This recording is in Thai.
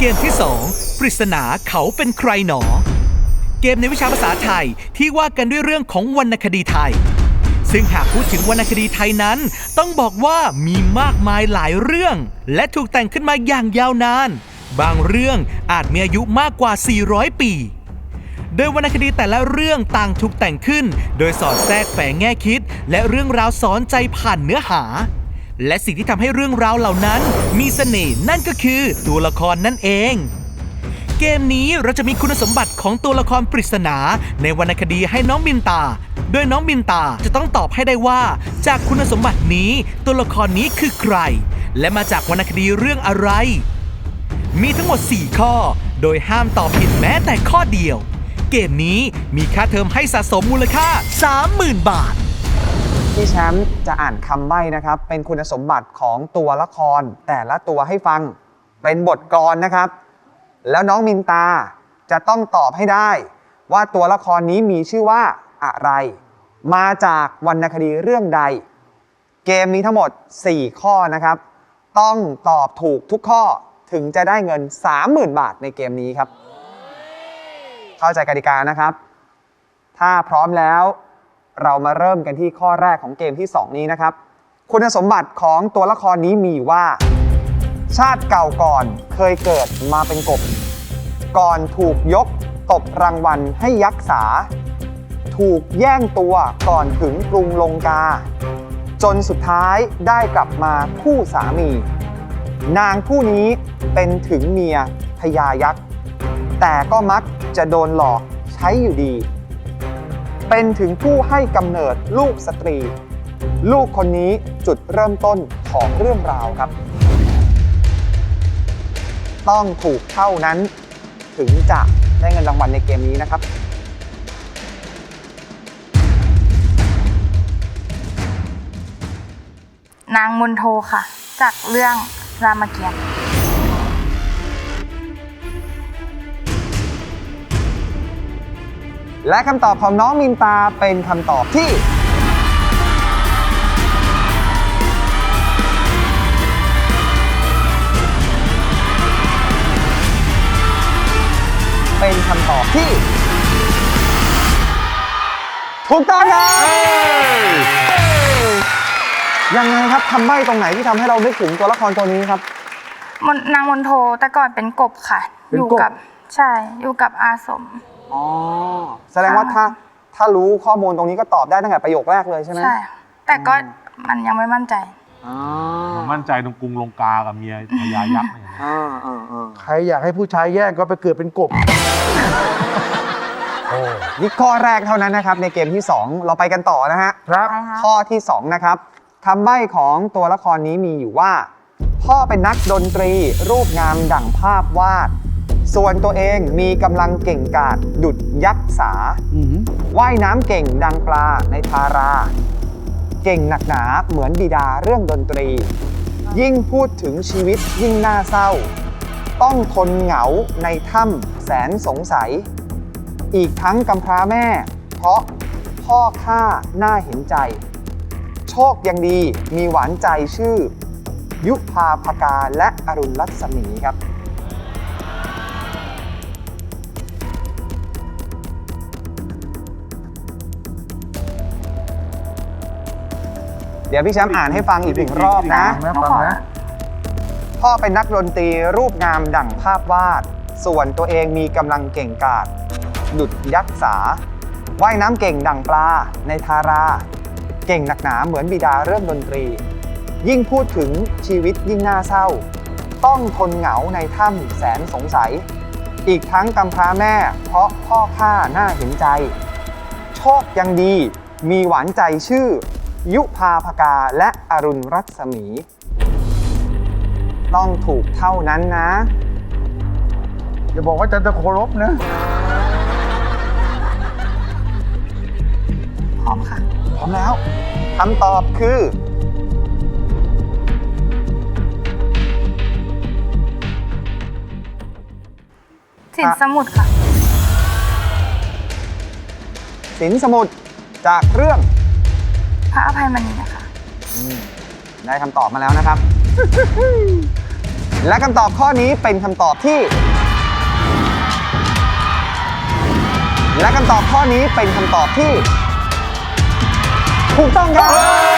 เกมที่ 2 ปริศนาเขาเป็นใครหนอ เกมในวิชาภาษาไทยที่ว่ากันด้วยเรื่องของวรรณคดีไทย ซึ่งหากพูดถึงวรรณคดีไทยนั้น ต้องบอกว่ามีมากมายหลายเรื่อง และถูกแต่งขึ้นมาอย่างยาวนาน บางเรื่องอาจมีอายุมากกว่า 400 ปี โดยวรรณคดีแต่ละเรื่องต่างถูกแต่งขึ้น โดยสอดแทรกแฝงแง่คิด และเรื่องราวสอนใจผ่านเนื้อหา และสิ่งที่ทำให้เรื่องราวเหล่านั้น มีเสน่ห์นั่นก็คือตัวละครนั่นเอง เกมนี้เราจะมีคุณสมบัติของตัวละครปริศนา ในวรรณคดีให้น้องบินตา โดยน้องบินตาจะต้องตอบให้ได้ว่า จากคุณสมบัตินี้ตัวละครนี้คือใคร และมาจากวรรณคดีเรื่องอะไร มีทั้งหมด 4 ข้อ โดยห้ามตอบผิดแม้แต่ข้อเดียว เกมนี้มีค่าเทอมให้สะสมมูลค่า 30,000 บาท พี่แชมป์จะอ่านคำใบ้นะครับ เป็นคุณสมบัติของตัวละคร แต่ละตัวให้ฟัง เป็นบทกลอนนะครับ แล้วน้องมินตาจะต้องตอบให้ได้ ว่าตัวละครนี้มีชื่อว่าอะไร มาจากวรรณคดีเรื่องใด เกมมีทั้งหมด 4 ข้อนะครับ ต้องตอบถูกทุกข้อถึงจะได้เงิน 30,000 บาทในเกมนี้ครับ เข้าใจกติกานะครับ ถ้าพร้อมแล้ว เรามาเริ่มกันที่ข้อแรกของเกมที่ 2 นี้นะครับ คุณสมบัติของตัวละครนี้มีว่า ชาติเก่าก่อนเคยเกิดมาเป็นกบ ก่อนถูกยกตบรางวัลให้ยักษา ถูกแย่งตัวก่อนถึงกรุงลงกา จนสุดท้ายได้กลับมาคู่สามี นางผู้นี้เป็นถึงเมียพญายักษ์ แต่ก็มักจะโดนหลอกใช้อยู่ดี เป็นถึงผู้ให้กำเนิดลูกสตรี ลูกคนนี้จุดเริ่มต้นของเรื่องราวครับ ต้องถูกเท่านั้น ถึงจะได้เงินรางวัลในเกมนี้นะครับนางมนโทค่ะ จากเรื่องรามเกียรติ์ และคำตอบของน้องมินตาเป็นคำตอบที่เป็นคำตอบที่ ถูกต้องครับยังไงครับคำใบ้ตรงไหนที่ทำให้เรานึกถึงตัวละครตัวนี้ครับ มนนางมนโทแต่ก่อนเป็นกบค่ะ เป็นอยู่กบกับใช่อยู่กับอาสม อ๋อแสดงว่าถ้าถ้ารู้ข้อมูลตรงนี้ก็ตอบได้ตั้งแต่ประโยคแรกเลยใช่ไหมใช่แต่ก็มันยังไม่มั่นใจ อ๋อผมมั่นใจตรงกรุงลงกากับเมียพญายักษ์เนี่ยอ่าอ่าอ่าใครอยากให้ผู้ชายแย่งก็ไปเกิดเป็นกบนี่ข้อแรกเท่านั้นนะครับ ในเกมที่ 2 เราไปกันต่อนะฮะ ครับ ข้อที่ 2 นะครับคำใบ้ของตัวละครนี้มีอยู่ว่า พ่อเป็นนักดนตรี รูปงามดั่งภาพวาด ส่วนตัวเองมีกำลังเก่งกาจดุดยักษ์สาว่ายน้ำเก่งดังปลาในทารา เก่งหนักหนาเหมือนบิดาเรื่องดนตรี ยิ่งพูดถึงชีวิตยิ่งน่าเศร้า ต้องทนเหงาในถ้ำแสนสงสัย อีกทั้งกำพร้าแม่ เพราะพ่อข้าน่าเห็นใจ โชคยังดีมีหวานใจชื่อ ยุพาภกาและอรุณรัศมีครับ เดี๋ยวพี่แชมป์อ่านให้ฟังอีกหนึ่งรอบนะ ฟังนะฟังนะ พ่อเป็นนักดนตรีรูปงามดั่งภาพวาด ส่วนตัวเองมีกำลังเก่งกาจดุดยักษ์สาว่ายน้ำเก่งดั่งปลาในทารา เก่งหนักหนาเหมือนบิดาเรื่องดนตรี ยิ่งพูดถึงชีวิตยิ่งน่าเศร้า ต้องทนเหงาในถ้ำแสนสงสัย อีกทั้งกำพร้าแม่เพราะพ่อข้าน่าเห็นใจ โชคยังดีมีหวานใจชื่อ ยุพาภกาและอรุณรัศมี ต้องถูกเท่านั้นนะ อย่าบอกว่าจันทโครบนะพร้อมค่ะ พร้อมแล้วคำตอบคือสินสมุทรค่ะ สินสมุทรจากเรื่องพ ระอภัยมณีนะคะได้คำตอบมาแล้วนะครับ และคำตอบข้อนี้เป็นคำตอบที่ และคำตอบข้อนี้เป็นคำตอบที่ ถูกต้องครับ